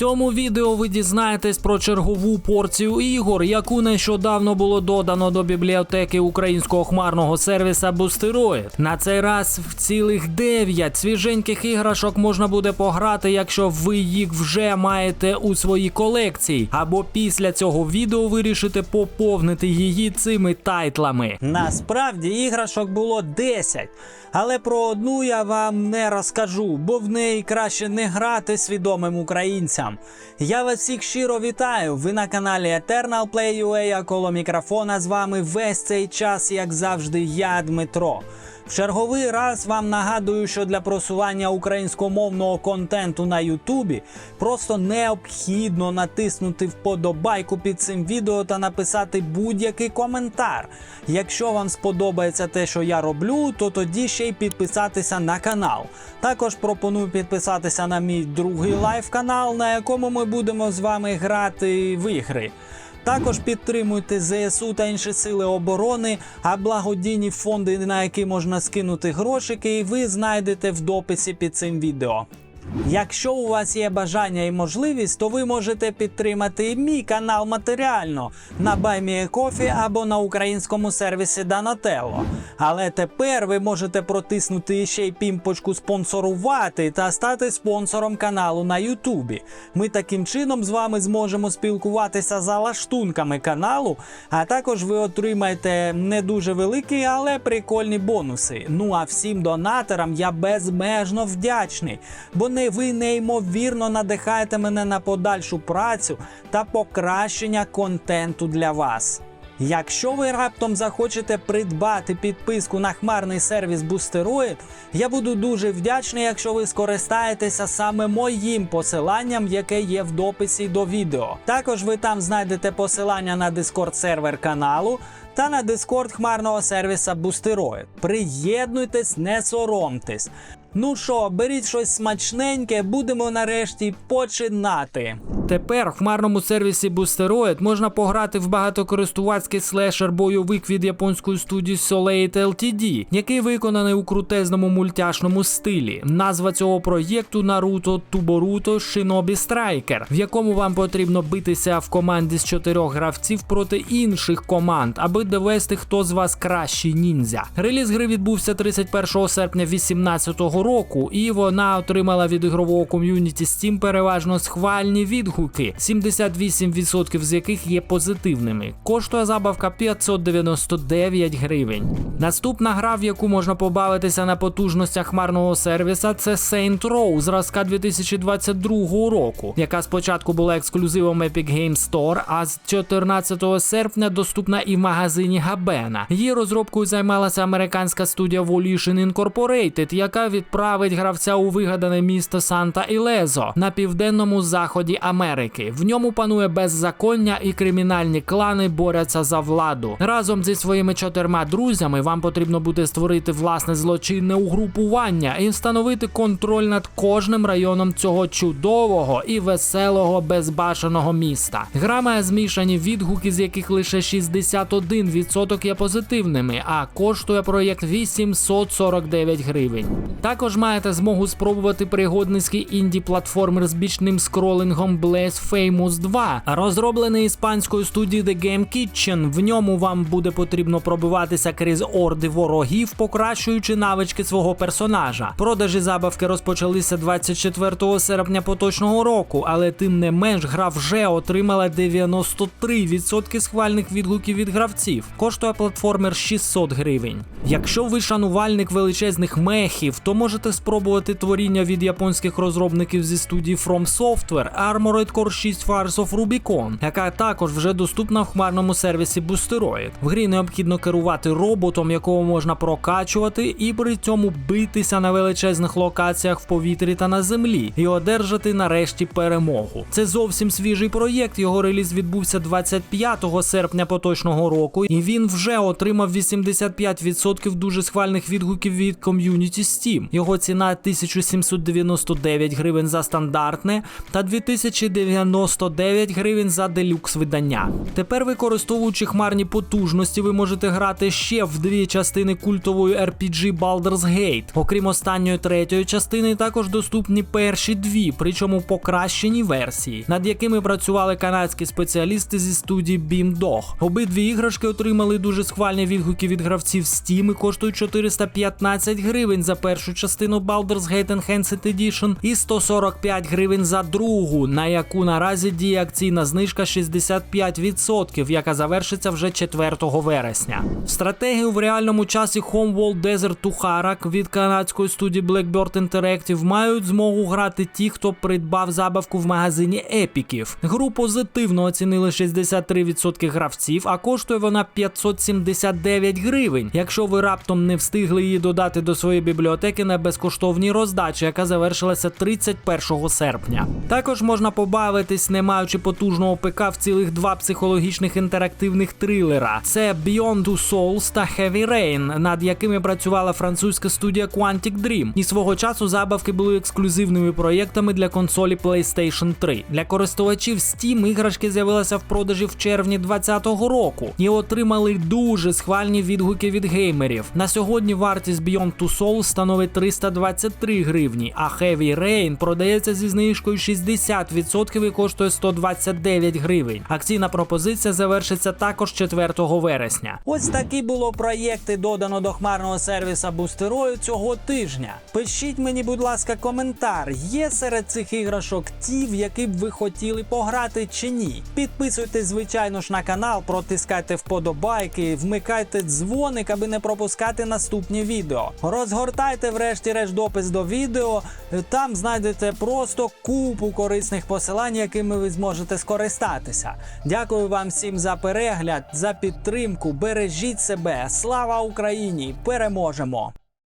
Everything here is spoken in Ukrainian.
цьому відео ви дізнаєтесь про чергову порцію ігор, яку нещодавно було додано до бібліотеки українського хмарного сервіса Boosteroid. На цей раз в цілих 9 свіженьких іграшок можна буде пограти, якщо ви їх вже маєте у своїй колекції, або після цього відео вирішите поповнити її цими тайтлами. Насправді іграшок було 10, але про одну я вам не розкажу, бо в неї краще не грати свідомим українцям. Я вас всіх щиро вітаю. Ви на каналі Eternal Play коло мікрофона з вами весь цей час, як завжди, я Дмитро. В черговий раз вам нагадую, що для просування українськомовного контенту на Ютубі просто необхідно натиснути вподобайку під цим відео та написати будь-який коментар. Якщо вам сподобається те, що я роблю, то тоді ще й підписатися на канал. Також пропоную підписатися на мій другий лайв канал, на якому ми будемо з вами грати в ігри. Також підтримуйте ЗСУ та інші сили оборони, а благодійні фонди, на які можна скинути грошики, ви знайдете в дописі під цим відео. Якщо у вас є бажання і можливість, то ви можете підтримати і мій канал матеріально на BuyMeACoffee або на українському сервісі Donatello. Але тепер ви можете протиснути ще й пімпочку спонсорувати та стати спонсором каналу на Ютубі. Ми таким чином з вами зможемо спілкуватися за лаштунками каналу, а також ви отримаєте не дуже великі, але прикольні бонуси. Ну а всім донаторам я безмежно вдячний, бо не ви неймовірно надихаєте мене на подальшу працю та покращення контенту для вас. Якщо ви раптом захочете придбати підписку на хмарний сервіс Boosteroid, я буду дуже вдячний, якщо ви скористаєтеся саме моїм посиланням, яке є в дописі до відео. Також ви там знайдете посилання на Discord сервер каналу та на Discord хмарного сервіса Boosteroid. Приєднуйтесь, не соромтесь. Ну що, беріть щось смачненьке, будемо нарешті починати. Тепер в хмарному сервісі Boosteroid можна пограти в багатокористувацький слешер бойовик від японської студії Soleil LTD, який виконаний у крутезному мультяшному стилі. Назва цього проєкту Naruto Tuboruto Shinobi Striker, в якому вам потрібно битися в команді з чотирьох гравців проти інших команд, аби довести, хто з вас кращий ніндзя. Реліз гри відбувся 31 серпня 2018 року, і вона отримала від ігрового ком'юніті Steam переважно схвальні відгуки, 78% з яких є позитивними. Коштує забавка 599 гривень. Наступна гра, в яку можна побавитися на потужностях хмарного сервіса, це Saint Row зразка 2022 року, яка спочатку була ексклюзивом Epic Games Store, а з 14 серпня доступна і в магазині Габена. Її розробкою займалася американська студія Volition Incorporated, яка відправить гравця у вигадане місто Санта Ілезо на південному заході Америки. В ньому панує беззаконня і кримінальні клани борються за владу. Разом зі своїми чотирма друзями вам потрібно буде створити власне злочинне угрупування і встановити контроль над кожним районом цього чудового і веселого безбашеного міста. Гра має змішані відгуки, з яких лише 61% є позитивними, а коштує проєкт 849 гривень. Також маєте змогу спробувати пригодницький інді-платформер з бічним скролингом Blaze Famous 2, розроблений іспанською студією The Game Kitchen. В ньому вам буде потрібно пробиватися крізь орди ворогів, покращуючи навички свого персонажа. Продажі забавки розпочалися 24 серпня поточного року, але тим не менш гра вже отримала 93% схвальних відгуків від гравців. Коштує платформер 600 гривень. Якщо ви шанувальник величезних мехів, то можете спробувати творіння від японських розробників зі студії From Software Armored Core 6 Fires of Rubicon, яка також вже доступна в хмарному сервісі Boosteroid. В грі необхідно керувати роботом, якого можна прокачувати, і при цьому битися на величезних локаціях в повітрі та на землі, і одержати нарешті перемогу. Це зовсім свіжий проєкт. Його реліз відбувся 25 серпня поточного року, і він вже отримав 85% дуже схвальних відгуків від ком'юніті Steam. Його ціна 1799 гривень за стандартне та 99 гривень за делюкс видання. Тепер, використовуючи хмарні потужності, ви можете грати ще в дві частини культової RPG Baldur's Gate. Окрім останньої третьої частини, також доступні перші дві, причому покращені версії, над якими працювали канадські спеціалісти зі студії BeamDog. Обидві іграшки отримали дуже схвальні відгуки від гравців Steam і коштують 415 гривень за першу частину Baldur's Gate Enhanced Edition і 145 гривень за другу, на яку наразі діє акційна знижка 65%, яка завершиться вже 4 вересня. Стратегію в реальному часі Homeworld Desert Tuharak від канадської студії Blackbird Interactive мають змогу грати ті, хто придбав забавку в магазині епіків. Гру позитивно оцінили 63% гравців, а коштує вона 579 гривень. Якщо ви раптом не встигли її додати до своєї бібліотеки на безкоштовній роздачі, яка завершилася 31 серпня. Також можна побавитись, не маючи потужного ПК в цілих два психологічних інтерактивних трилера: це Beyond Two Souls та Heavy Rain, над якими працювала французька студія Quantic Dream. І свого часу забавки були ексклюзивними проєктами для консолі PlayStation 3. Для користувачів Steam іграшки з'явилися в продажі в червні 2020 року і отримали дуже схвальні відгуки від геймерів. На сьогодні вартість Beyond Two Souls становить 323 гривні, а Heavy Rain продається зі знижкою 60% і коштує 129 гривень. Акційна пропозиція завершиться також 4 вересня. Ось такі було проєкти додано до хмарного сервіса Бустерою цього тижня. Пишіть мені, будь ласка, коментар. Є серед цих іграшок ті, в які б ви хотіли пограти чи ні. Підписуйтесь, звичайно ж, на канал, протискайте вподобайки, вмикайте дзвоник, аби не пропускати наступні відео. Розгортайте, врешті-решт, допис до відео. Там знайдете просто купу корисних посилань, якими ви зможете скористатися. Дякую вам всім за перегляд, за підтримку. Бережіть себе. Слава Україні! Переможемо!